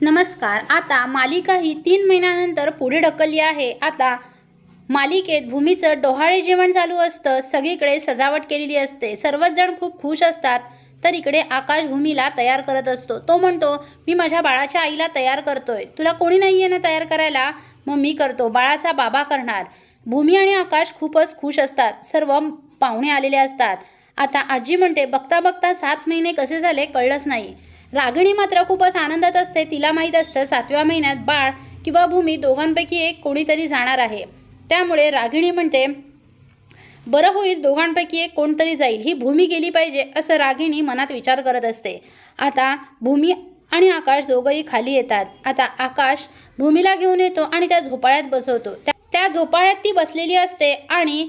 नमस्कार आता मालिका ही तीन महिन्यानंतर पुढे ढकलली आहे. आता मालिकेत भूमीचं डोहाळे जेवण चालू असतं सगळीकडे सजावट केलेली असते. सर्वच जण खूप खुश असतात तर इकडे आकाश भूमीला तयार करत असतो. तो म्हणतो मी माझ्या बाळाच्या आईला तयार करतोय. तुला कोणी नाही आहे ना तयार करायला? मग मी करतो. बाळाचा बाबा करणार. भूमी आणि आकाश खूपच खुश असतात. सर्व पाहुणे आलेले असतात. आता आजी म्हणते बघता बघता सात महिने कसे झाले? कळलंच नाही. रागिणी मात्र खूपच आनंदात असते. तिला माहीत असतं सातव्या महिन्यात बाळ किंवा भूमी दोघांपैकी एक कोणीतरी जाणार आहे. त्यामुळे रागिणी म्हणते बरं होईल दोघांपैकी एक कोणतरी जाईल. ही भूमी गेली पाहिजे असं रागिणी मनात विचार करत असते. आता भूमी आणि आकाश दोघंही खाली येतात. आता आकाश भूमीला घेऊन येतो आणि त्या झोपाळ्यात बसवतो. त्या- झोपाळ्यात ती बसलेली असते आणि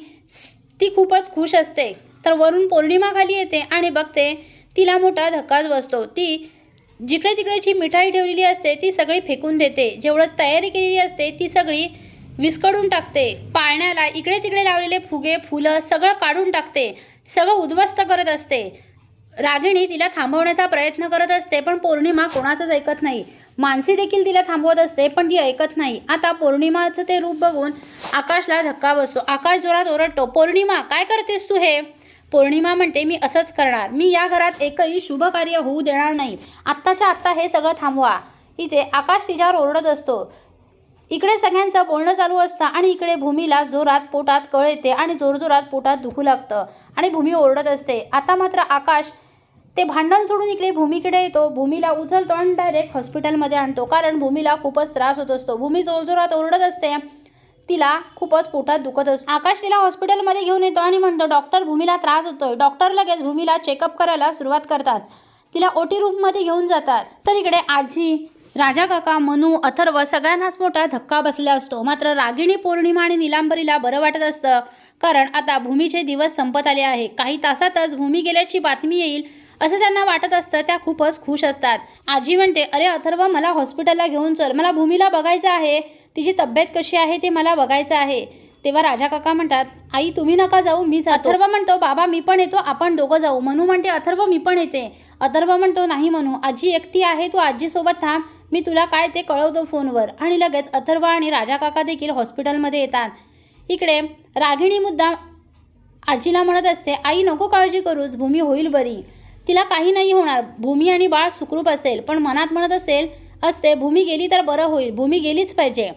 ती खूपच खुश असते. तर वरून पौर्णिमा खाली येते आणि बघते तिला मोठा धक्काच बसतो. ती जिकडे तिकडे जी मिठाई ठेवलेली असते ती सगळी फेकून देते. जेवढं तयारी केलेली असते ती सगळी विस्कडून टाकते. पाळण्याला इकडे तिकडे लावलेले फुगे फुलं सगळं काढून टाकते. सगळं उद्ध्वस्त करत असते. रागिणी तिला थांबवण्याचा प्रयत्न करत असते पण पौर्णिमा कोणाचंच ऐकत नाही. मानसी देखील तिला थांबवत असते पण ती ऐकत नाही. आता पौर्णिमाचं ते रूप बघून आकाशला धक्का बसतो. आकाश जोरात ओरडतो पौर्णिमा काय करतेस तू हे? पौर्णिमा म्हणते मी असंच करणार. मी या घरात एकही शुभ कार्य होऊ देणार नाही. आत्ताच्या आत्ता हे सगळं थांबवा. इथे आकाश तिच्यावर ओरडत असतो. इकडे सगळ्यांचं बोलणं चालू असतं आणि इकडे भूमीला जोरात पोटात कळ येते आणि जोरजोरात पोटात दुखू लागतं आणि भूमी ओरडत असते. आता मात्र आकाश ते भांडण सोडून इकडे भूमीकडे येतो. भूमीला उचलतो आणि डायरेक्ट हॉस्पिटलमध्ये आणतो. कारण भूमीला खूपच त्रास होत असतो. भूमी जोरजोरात ओरडत असते. तिला खूपच पोटात दुखत असतो. आकाश तिला हॉस्पिटलमध्ये घेऊन येतो आणि म्हणतो डॉक्टर भूमीला त्रास होतोय. डॉक्टर लगेच भूमीला चेकअप करायला सुरुवात करतात. तिला ओटी रूममध्ये घेऊन जातात. तर इकडे आजी राजा काका मनू अथर्व सगळ्यांनाच मोठा धक्का बसला असतो. मात्र रागिणी पौर्णिमा आणि निलांबरीला बरं वाटत असतं. कारण आता भूमीचे दिवस संपत आले आहे. काही तासातच भूमी गेल्याची बातमी येईल असं त्यांना वाटत असतं. त्या खूपच खुश असतात. आजी म्हणते अरे अथर्व मला हॉस्पिटलला घेऊन चल. मला भूमीला बघायचं आहे. तिची तब्येत कशी आहे ते मला बघायचं आहे. तेव्हा राजा काका म्हणतात आई तुम्ही नका जाऊ मी जातो. अथर्व म्हणतो बाबा मी पण येतो आपण दोघं जाऊ. म्हणू म्हणते अथर्व मी पण येते. अथर्व म्हणतो नाही म्हणू आजी एकटी आहे तू आजीसोबत थांब मी तुला काय ते कळवतो फोनवर. आणि लगेच अथर्व आणि राजा काका देखील हॉस्पिटलमध्ये येतात. इकडे रागिणी मुद्दा आजीला म्हणत असते आई नको काळजी करूस भूमी होईल बरी. तिला काही नाही होणार भूमी आणि बाळ सुखरूप असेल. पण मनात म्हणत असेल असते भूमी गेली तर बरं होईल भूमी गेलीच पाहिजे.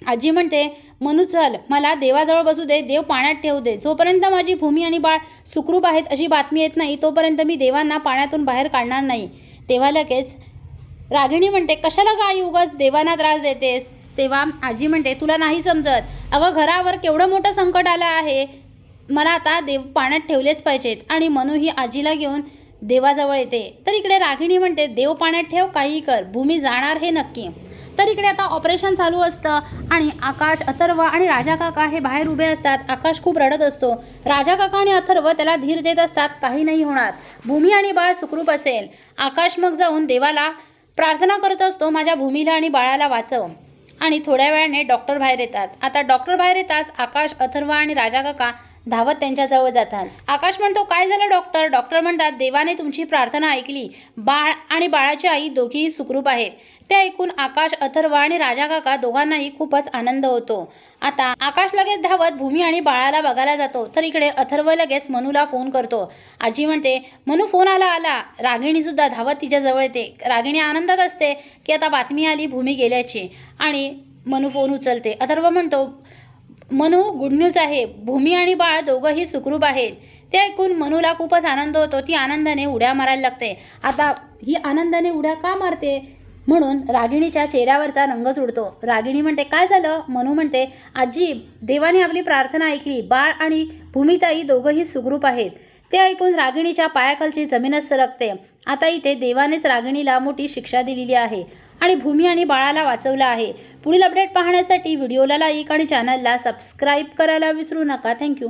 आजी म्हणते मनू चल मला देवाजवळ बसू दे देव पाण्यात ठेवू दे. जोपर्यंत माझी भूमी आणि बाळ सुखरूप आहेत अशी बातमी येत नाही तोपर्यंत मी देवांना पाण्यातून बाहेर काढणार नाही. तेव्हा लगेच रागिणी म्हणते कशाला गाय उगाच देवांना त्रास देतेस? तेव्हा आजी म्हणते तुला नाही समजत. अगं घरावर केवढं मोठं संकट आलं आहे. मला आता देव पाण्यात ठेवलेच पाहिजेत. आणि मनू ही आजीला घेऊन देवाजवळ येते. तर इकडे रागिणी म्हणते देव पाण्यात ठेव काही कर. भूमी जाणार हे नक्की. तर इकडे आता ऑपरेशन चालू असतं आणि आकाश अथर्व आणि राजा काका हे बाहेर उभे असतात. आकाश खूप रडत असतो. राजा काका आणि अथर्व त्याला धीर देत असतात. काही नाही होणार. भूमी आणि बाळ सुखरूप असेल. आकाश मग जाऊन देवाला प्रार्थना करत असतो माझ्या भूमीला आणि बाळाला वाचव. आणि थोड्या वेळाने डॉक्टर बाहेर येतात. आता डॉक्टर बाहेर येताच आकाश अथर्व आणि राजा काका धावत त्यांच्याजवळ जातात. आकाश म्हणतो काय झालं डॉक्टर? डॉक्टर म्हणतात देवाने तुमची प्रार्थना ऐकली. बाळ आणि बाळाची आई दोघीही सुखरूप आहेत. ते ऐकून आकाश अथर्व आणि राजा काका दोघांनाही खूपच आनंद होतो. आता आकाश लगेच धावत भूमी आणि बाळाला बघायला जातो. तर इकडे अथर्व लगेच मनूला फोन करतो. आजी म्हणते मनू फोन आला आला. रागिणी सुद्धा धावत तिच्याजवळ येते. रागिणी आनंदात असते की आता बातमी आली भूमी गेल्याची. आणि मनू फोन उचलते. अथर्व म्हणतो मनू गुड न्यूज आहे. भूमी आणि बाळ दोघंही सुखरूप आहेत. ते ऐकून मनूला खूपच आनंद होतो. ती आनंदाने उड्या मारायला लागते. आता ही आनंदाने उड्या का मारते? म्हणून रागिणीच्या चेहऱ्यावरचा रंगच उडतो रागिणी म्हणते काय झालं? मनू म्हणते आजी देवाने आपली प्रार्थना ऐकली. बाळ आणि भूमिताई दोघंही सुखरूप आहेत. ते ऐकून रागिणीच्या पायाखालची जमीनच सरकते. आता इथे देवानेच रागिणीला मोठी शिक्षा दिलेली आहे. आणि भूमी आणि बाळाला वाचवलं आहे. पुढील अपडेट पाहण्यासाठी व्हिडिओला लाईक आणि चॅनलला सबस्क्राईब करायला विसरू नका. थँक्यू